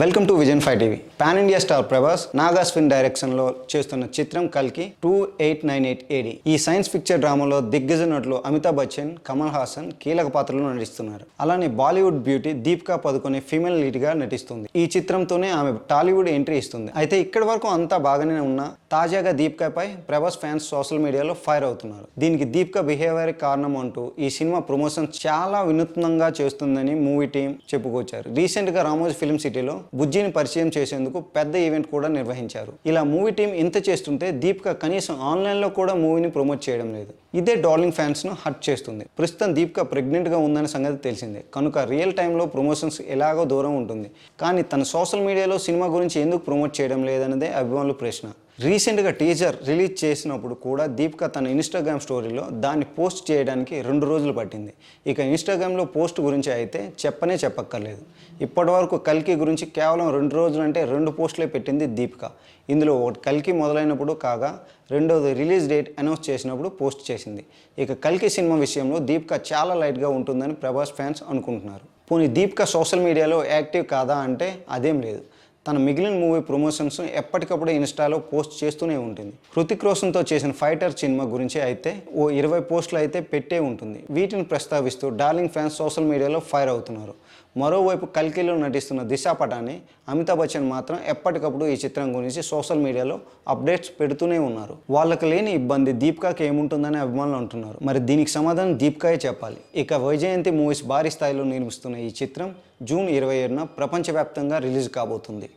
Welcome to vision five TV pan India star Prabhas Nag Ashwin డైరెక్షన్లో చేస్తున్న చిత్రం కల్కి two eight nine eight AD ఈ science picture డ్రామాలో దిగ్గజ నటులు అమితాబ్ బచ్చన్ కమల్ హాసన్ కీలక పాత్రలో నటిస్తున్నారు. అలానే Bollywood beauty Deepika Padukone female లీడ్గా నటిస్తుంది. ఈ చిత్రంతోనే ఆమె టాలీవుడ్ ఎంట్రీ ఇస్తుంది. అయితే ఇక్కడి వరకు అంతా బాగానే ఉన్నా తాజాగా దీపికాపై ప్రభాస్ ఫ్యాన్స్ సోషల్ మీడియాలో ఫైర్ అవుతున్నారు. దీనికి దీపికా బిహేవియర్ కారణం అంటూ ఈ సినిమా ప్రమోషన్ చాలా వినూత్నంగా చేస్తుందని మూవీ టీం చెప్పుకొచ్చారు. రీసెంట్గా రామోజీ ఫిల్మ్ సిటీలో బుజ్జిని పరిచయం చేసేందుకు పెద్ద ఈవెంట్ కూడా నిర్వహించారు. ఇలా మూవీ టీం ఇంత చేస్తుంటే దీపిక కనీసం ఆన్లైన్లో కూడా మూవీని ప్రమోట్ చేయడం లేదు. ఇదే డార్లింగ్ ఫ్యాన్స్ను హర్ట్ చేస్తుంది. ప్రస్తుతం దీపిక ప్రెగ్నెంట్గా ఉందనే సంగతి తెలిసిందే. కనుక రియల్ టైంలో ప్రమోషన్స్ ఎలాగో దూరం ఉంటుంది. కానీ తన సోషల్ మీడియాలో సినిమా గురించి ఎందుకు ప్రమోట్ చేయడం లేదన్నదే అభిమానుల ప్రశ్న. రీసెంట్గా టీజర్ రిలీజ్ చేసినప్పుడు కూడా దీపిక తన ఇన్స్టాగ్రామ్ స్టోరీలో దాన్ని పోస్ట్ చేయడానికి రెండు రోజులు పట్టింది. ఇక ఇన్స్టాగ్రామ్లో పోస్ట్ గురించి అయితే చెప్పనే చెప్పక్కర్లేదు. ఇప్పటివరకు కల్కి గురించి కేవలం రెండు రోజులు అంటే రెండు పోస్టులే పెట్టింది దీపిక. ఇందులో ఒకటి కల్కి మొదలైనప్పుడు కాగా రెండోది రిలీజ్ డేట్ అనౌన్స్ చేసినప్పుడు పోస్ట్ చేసింది. ఇక కల్కి సినిమా విషయంలో దీపిక చాలా లైట్గా ఉంటుందని ప్రభాస్ ఫ్యాన్స్ అనుకుంటున్నారు. పోనీ దీపిక సోషల్ మీడియాలో యాక్టివ్ కాదా అంటే అదేం లేదు. తన మిగిలిన మూవీ ప్రమోషన్స్ ఎప్పటికప్పుడు ఇన్స్టాలో పోస్ట్ చేస్తూనే ఉంటుంది. హృతిక్ రోషన్తో చేసిన ఫైటర్ సినిమా గురించి అయితే ఓ ఇరవై పోస్టులు అయితే పెట్టే ఉంటుంది. వీటిని ప్రస్తావిస్తూ డార్లింగ్ ఫ్యాన్స్ సోషల్ మీడియాలో ఫైర్ అవుతున్నారు. మరోవైపు కల్కిలో నటిస్తున్న దిశా పటాని అమితాబ్ బచ్చన్ మాత్రం ఎప్పటికప్పుడు ఈ చిత్రం గురించి సోషల్ మీడియాలో అప్డేట్స్ పెడుతూనే ఉన్నారు. వాళ్ళకి లేని ఇబ్బంది దీపికాకి ఏముంటుందని అభిమానులు అంటున్నారు. మరి దీనికి సమాధానం దీపికాయే చెప్పాలి. ఇక వైజయంతి మూవీస్ భారీ స్థాయిలో నిర్మిస్తున్న ఈ చిత్రం జూన్ ఇరవై ఏడున ప్రపంచవ్యాప్తంగా రిలీజ్ కాబోతుంది.